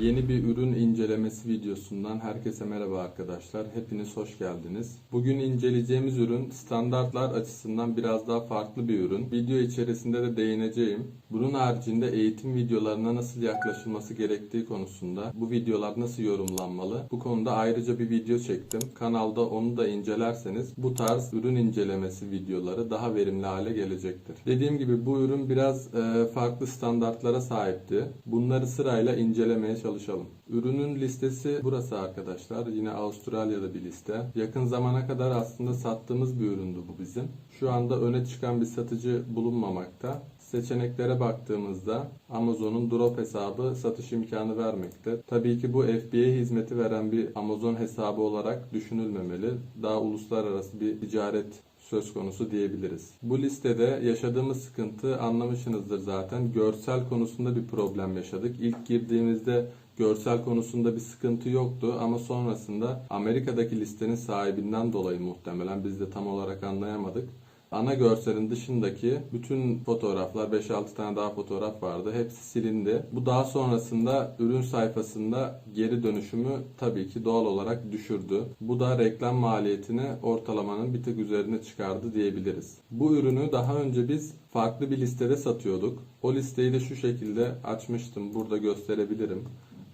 Yeni bir ürün incelemesi videosundan herkese merhaba arkadaşlar. Hepiniz hoş geldiniz. Bugün inceleyeceğimiz ürün standartlar açısından biraz daha farklı bir ürün. Video içerisinde de değineceğim. Bunun haricinde eğitim videolarına nasıl yaklaşılması gerektiği konusunda, bu videolar nasıl yorumlanmalı, bu konuda ayrıca bir video çektim. Kanalda onu da incelerseniz bu tarz ürün incelemesi videoları daha verimli hale gelecektir. Dediğim gibi bu ürün biraz e, farklı standartlara sahipti. Bunları sırayla incelemeye çalışalım. Ürünün listesi burası arkadaşlar. Yine Avustralya'da bir liste. Yakın zamana kadar aslında sattığımız bir üründü bu bizim. Şu anda öne çıkan bir satıcı bulunmamakta. Seçeneklere baktığımızda Amazon'un drop hesabı satış imkanı vermekte. Tabii ki bu FBA hizmeti veren bir Amazon hesabı olarak düşünülmemeli. Daha uluslararası bir ticaret söz konusu diyebiliriz. Bu listede yaşadığımız sıkıntı anlamışsınızdır zaten. Görsel konusunda bir problem yaşadık. İlk girdiğimizde görsel konusunda bir sıkıntı yoktu ama sonrasında Amerika'daki listenin sahibinden dolayı muhtemelen biz de tam olarak anlayamadık. Ana görselin dışındaki bütün fotoğraflar 5-6 tane daha fotoğraf vardı. Hepsi silindi. Bu daha sonrasında ürün sayfasında geri dönüşümü tabii ki doğal olarak düşürdü. Bu da reklam maliyetini ortalamanın bir tık üzerine çıkardı diyebiliriz. Bu ürünü daha önce biz farklı bir listede satıyorduk. O listeyi de şu şekilde açmıştım. Burada gösterebilirim.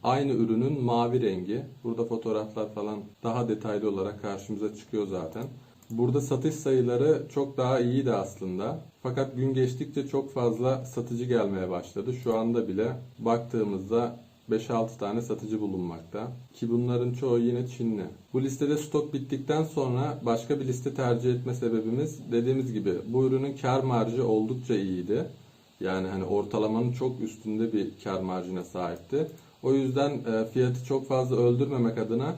Aynı ürünün mavi rengi. Burada fotoğraflar falan daha detaylı olarak karşımıza çıkıyor zaten. Burada satış sayıları çok daha iyiydi aslında. Fakat gün geçtikçe çok fazla satıcı gelmeye başladı. Şu anda bile baktığımızda 5-6 tane satıcı bulunmakta. Ki bunların çoğu yine Çinli. Bu listede stok bittikten sonra başka bir liste tercih etme sebebimiz dediğimiz gibi bu ürünün kar marjı oldukça iyiydi. Yani hani ortalamanın çok üstünde bir kar marjına sahipti. O yüzden e, fiyatı çok fazla öldürmemek adına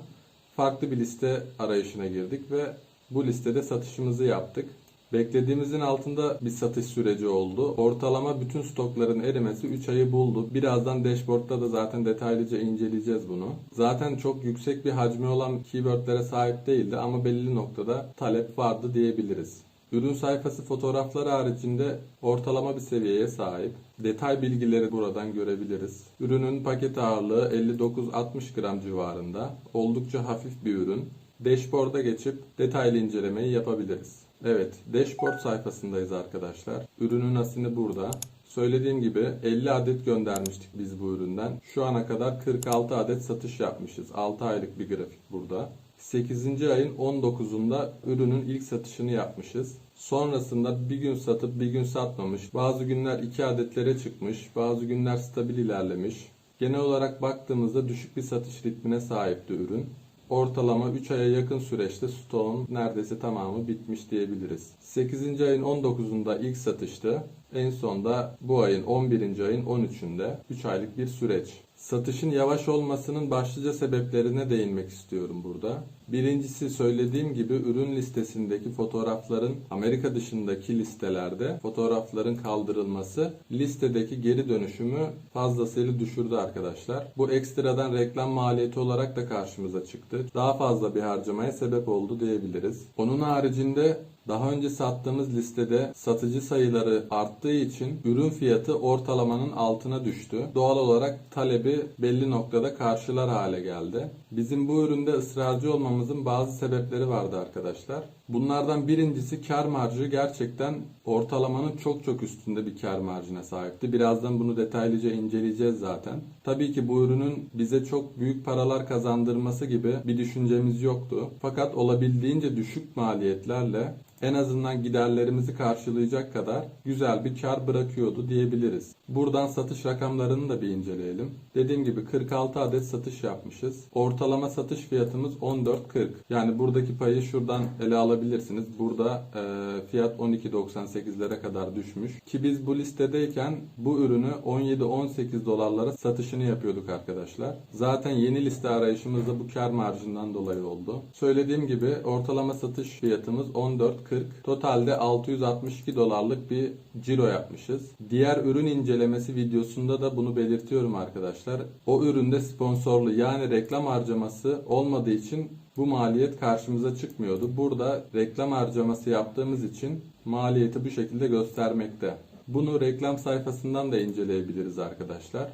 farklı bir liste arayışına girdik ve bu listede satışımızı yaptık. Beklediğimizin altında bir satış süreci oldu. Ortalama bütün stokların erimesi 3 ayı buldu. Birazdan dashboard'da da zaten detaylıca inceleyeceğiz bunu. Zaten çok yüksek bir hacmi olan keywordlere sahip değildi ama belli noktada talep vardı diyebiliriz. Ürün sayfası fotoğrafları haricinde ortalama bir seviyeye sahip. Detay bilgileri buradan görebiliriz. Ürünün paket ağırlığı 59-60 gram civarında. Oldukça hafif bir ürün. Dashboard'a geçip detaylı incelemeyi yapabiliriz. Evet, dashboard sayfasındayız arkadaşlar. Ürünün asini burada. Söylediğim gibi 50 adet göndermiştik biz bu üründen. Şu ana kadar 46 adet satış yapmışız. 6 aylık bir grafik burada. 8. ayın 19'unda ürünün ilk satışını yapmışız. Sonrasında bir gün satıp bir gün satmamış. Bazı günler 2 adetlere çıkmış. Bazı günler stabil ilerlemiş. Genel olarak baktığımızda düşük bir satış ritmine sahipti ürün. Ortalama 3 aya yakın süreçte stoğun neredeyse tamamı bitmiş diyebiliriz. 8. ayın 19'unda ilk satıştı. En son da bu ayın 11. ayın 13'ünde 3 aylık bir süreç. Satışın yavaş olmasının başlıca sebeplerine değinmek istiyorum burada. Birincisi söylediğim gibi ürün listesindeki fotoğrafların Amerika dışındaki listelerde fotoğrafların kaldırılması listedeki geri dönüşümü fazlasıyla düşürdü arkadaşlar. Bu ekstradan reklam maliyeti olarak da karşımıza çıktı. Daha fazla bir harcamaya sebep oldu diyebiliriz. Onun haricinde daha önce sattığımız listede satıcı sayıları arttığı için ürün fiyatı ortalamanın altına düştü. Doğal olarak talebi belli noktada karşılar hale geldi. Bizim bu üründe ısrarcı olmamızın bazı sebepleri vardı arkadaşlar. Bunlardan birincisi kar marjı gerçekten ortalamanın çok çok üstünde bir kar marjına sahipti. Birazdan bunu detaylıca inceleyeceğiz zaten. Tabii ki bu ürünün bize çok büyük paralar kazandırması gibi bir düşüncemiz yoktu. Fakat olabildiğince düşük maliyetlerle en azından giderlerimizi karşılayacak kadar güzel bir kar bırakıyordu diyebiliriz. Buradan satış rakamlarını da bir inceleyelim. Dediğim gibi 46 adet satış yapmışız. Ortalama satış fiyatımız 14.40. Yani buradaki payı şuradan ele alabilirsiniz. Burada e, fiyat 12.98'lere kadar düşmüş. Ki biz bu listedeyken bu ürünü 17-18 dolarlara satışını yapıyorduk arkadaşlar. Zaten yeni liste arayışımız da bu kar marjından dolayı oldu. Söylediğim gibi ortalama satış fiyatımız 14.40. Totalde 662 dolarlık bir ciro yapmışız. Diğer ürün incelemesi videosunda da bunu belirtiyorum arkadaşlar. O üründe sponsorlu yani reklam harcaması olmadığı için bu maliyet karşımıza çıkmıyordu. Burada reklam harcaması yaptığımız için maliyeti bu şekilde göstermekte. Bunu reklam sayfasından da inceleyebiliriz arkadaşlar.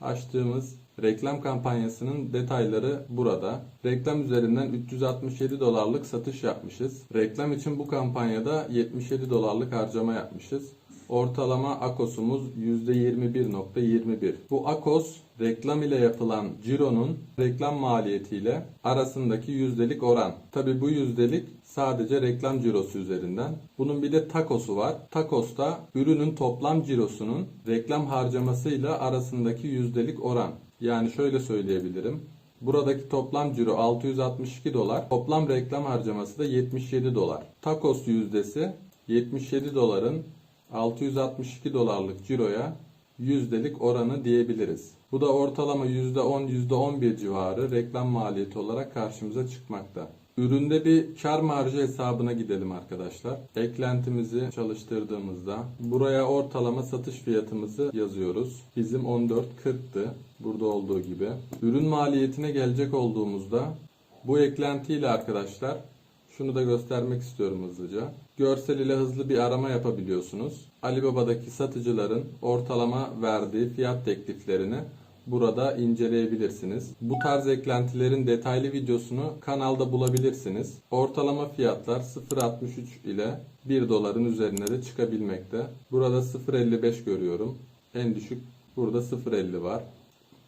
Açtığımız Reklam kampanyasının detayları burada. Reklam üzerinden 367 dolarlık satış yapmışız. Reklam için bu kampanyada 77 dolarlık harcama yapmışız. Ortalama AKOS'umuz %21.21. Bu AKOS reklam ile yapılan cironun reklam maliyetiyle arasındaki yüzdelik oran. Tabi bu yüzdelik sadece reklam cirosu üzerinden. Bunun bir de takosu var. Takos da ürünün toplam cirosunun reklam harcamasıyla arasındaki yüzdelik oran. Yani şöyle söyleyebilirim. Buradaki toplam ciro 662 dolar. Toplam reklam harcaması da 77 dolar. Takos yüzdesi 77 doların 662 dolarlık ciroya yüzdelik oranı diyebiliriz. Bu da ortalama %10 %11 civarı reklam maliyeti olarak karşımıza çıkmakta. Üründe bir kar marjı hesabına gidelim arkadaşlar. Eklentimizi çalıştırdığımızda buraya ortalama satış fiyatımızı yazıyoruz. Bizim 14.40'tı burada olduğu gibi. Ürün maliyetine gelecek olduğumuzda bu eklentiyle arkadaşlar şunu da göstermek istiyorum hızlıca. Görsel ile hızlı bir arama yapabiliyorsunuz. Alibaba'daki satıcıların ortalama verdiği fiyat tekliflerini burada inceleyebilirsiniz. Bu tarz eklentilerin detaylı videosunu kanalda bulabilirsiniz. Ortalama fiyatlar 0.63 ile 1 doların üzerine de çıkabilmekte. Burada 0.55 görüyorum. En düşük burada 0.50 var.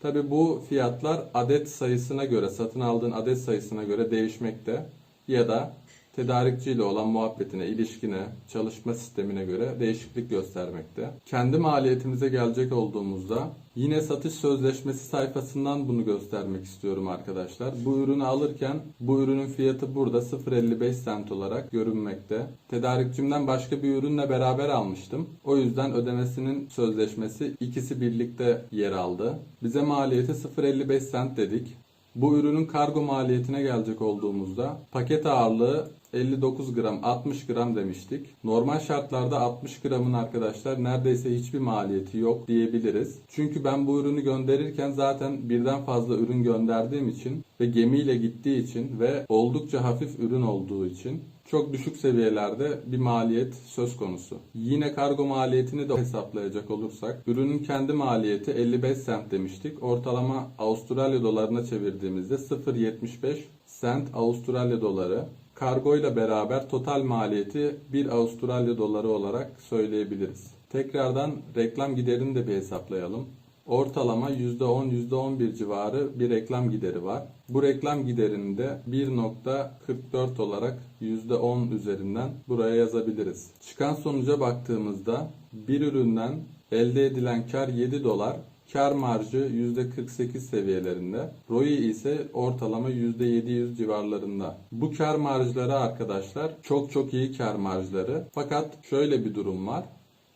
Tabi bu fiyatlar adet sayısına göre, satın aldığın adet sayısına göre değişmekte ya da tedarikçiyle olan muhabbetine, ilişkine, çalışma sistemine göre değişiklik göstermekte. Kendi maliyetimize gelecek olduğumuzda yine satış sözleşmesi sayfasından bunu göstermek istiyorum arkadaşlar. Bu ürünü alırken bu ürünün fiyatı burada 0.55 cent olarak görünmekte. Tedarikçimden başka bir ürünle beraber almıştım. O yüzden ödemesinin sözleşmesi ikisi birlikte yer aldı. Bize maliyeti 0.55 cent dedik. Bu ürünün kargo maliyetine gelecek olduğumuzda paket ağırlığı 59 gram 60 gram demiştik. Normal şartlarda 60 gramın arkadaşlar neredeyse hiçbir maliyeti yok diyebiliriz. Çünkü ben bu ürünü gönderirken zaten birden fazla ürün gönderdiğim için ve gemiyle gittiği için ve oldukça hafif ürün olduğu için çok düşük seviyelerde bir maliyet söz konusu. Yine kargo maliyetini de hesaplayacak olursak ürünün kendi maliyeti 55 cent demiştik. Ortalama Avustralya dolarına çevirdiğimizde 0.75 cent Avustralya doları. Kargo ile beraber total maliyeti 1 Avustralya doları olarak söyleyebiliriz. Tekrardan reklam giderini de bir hesaplayalım. Ortalama %10 %11 civarı bir reklam gideri var. Bu reklam giderini de 1.44 olarak %10 üzerinden buraya yazabiliriz. Çıkan sonuca baktığımızda bir üründen elde edilen kar 7 dolar, kar marjı %48 seviyelerinde, ROI ise ortalama %700 civarlarında. Bu kar marjları arkadaşlar çok çok iyi kar marjları. Fakat şöyle bir durum var.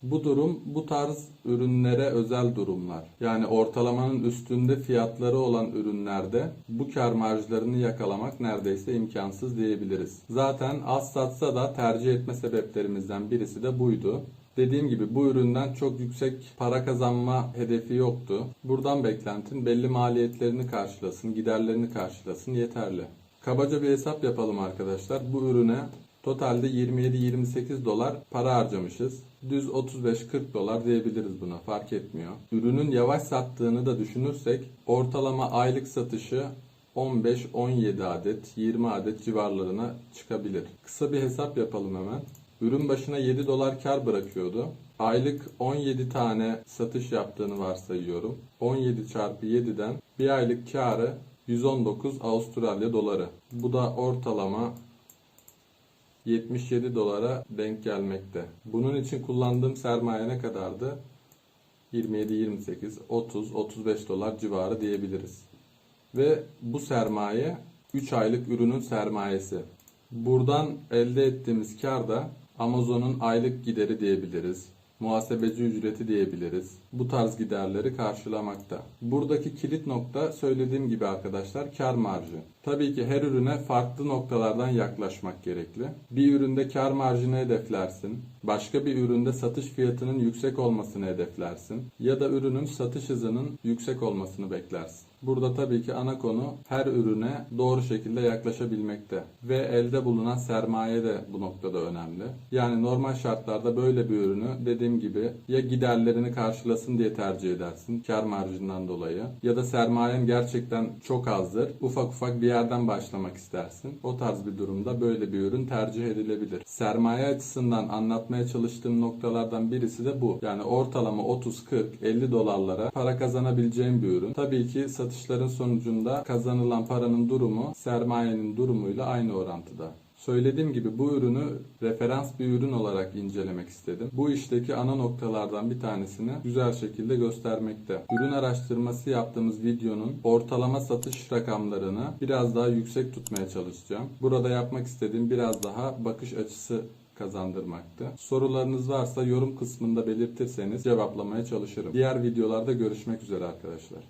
Bu durum bu tarz ürünlere özel durumlar. Yani ortalamanın üstünde fiyatları olan ürünlerde bu kar marjlarını yakalamak neredeyse imkansız diyebiliriz. Zaten az satsa da tercih etme sebeplerimizden birisi de buydu. Dediğim gibi bu üründen çok yüksek para kazanma hedefi yoktu. Buradan beklentin belli maliyetlerini karşılasın, giderlerini karşılasın yeterli. Kabaca bir hesap yapalım arkadaşlar. Bu ürüne Totalde 27-28 dolar para harcamışız. Düz 35-40 dolar diyebiliriz buna fark etmiyor. Ürünün yavaş sattığını da düşünürsek ortalama aylık satışı 15-17 adet 20 adet civarlarına çıkabilir. Kısa bir hesap yapalım hemen. Ürün başına 7 dolar kar bırakıyordu. Aylık 17 tane satış yaptığını varsayıyorum. 17 çarpı 7'den bir aylık karı 119 Avustralya doları. Bu da ortalama 77 dolara denk gelmekte. Bunun için kullandığım sermaye ne kadardı? 27, 28, 30, 35 dolar civarı diyebiliriz. Ve bu sermaye 3 aylık ürünün sermayesi. Buradan elde ettiğimiz kar da Amazon'un aylık gideri diyebiliriz muhasebeci ücreti diyebiliriz. Bu tarz giderleri karşılamakta. Buradaki kilit nokta söylediğim gibi arkadaşlar kar marjı. Tabii ki her ürüne farklı noktalardan yaklaşmak gerekli. Bir üründe kar marjını hedeflersin. Başka bir üründe satış fiyatının yüksek olmasını hedeflersin. Ya da ürünün satış hızının yüksek olmasını beklersin. Burada tabii ki ana konu her ürüne doğru şekilde yaklaşabilmekte. Ve elde bulunan sermaye de bu noktada önemli. Yani normal şartlarda böyle bir ürünü dediğim gibi ya giderlerini karşılasın diye tercih edersin kar marjından dolayı ya da sermayen gerçekten çok azdır. Ufak ufak bir yerden başlamak istersin. O tarz bir durumda böyle bir ürün tercih edilebilir. Sermaye açısından anlatmaya çalıştığım noktalardan birisi de bu. Yani ortalama 30, 40, 50 dolarlara para kazanabileceğin bir ürün. Tabii ki satışların sonucunda kazanılan paranın durumu sermayenin durumuyla aynı orantıda. Söylediğim gibi bu ürünü referans bir ürün olarak incelemek istedim. Bu işteki ana noktalardan bir tanesini güzel şekilde göstermekte. Ürün araştırması yaptığımız videonun ortalama satış rakamlarını biraz daha yüksek tutmaya çalışacağım. Burada yapmak istediğim biraz daha bakış açısı kazandırmaktı. Sorularınız varsa yorum kısmında belirtirseniz cevaplamaya çalışırım. Diğer videolarda görüşmek üzere arkadaşlar.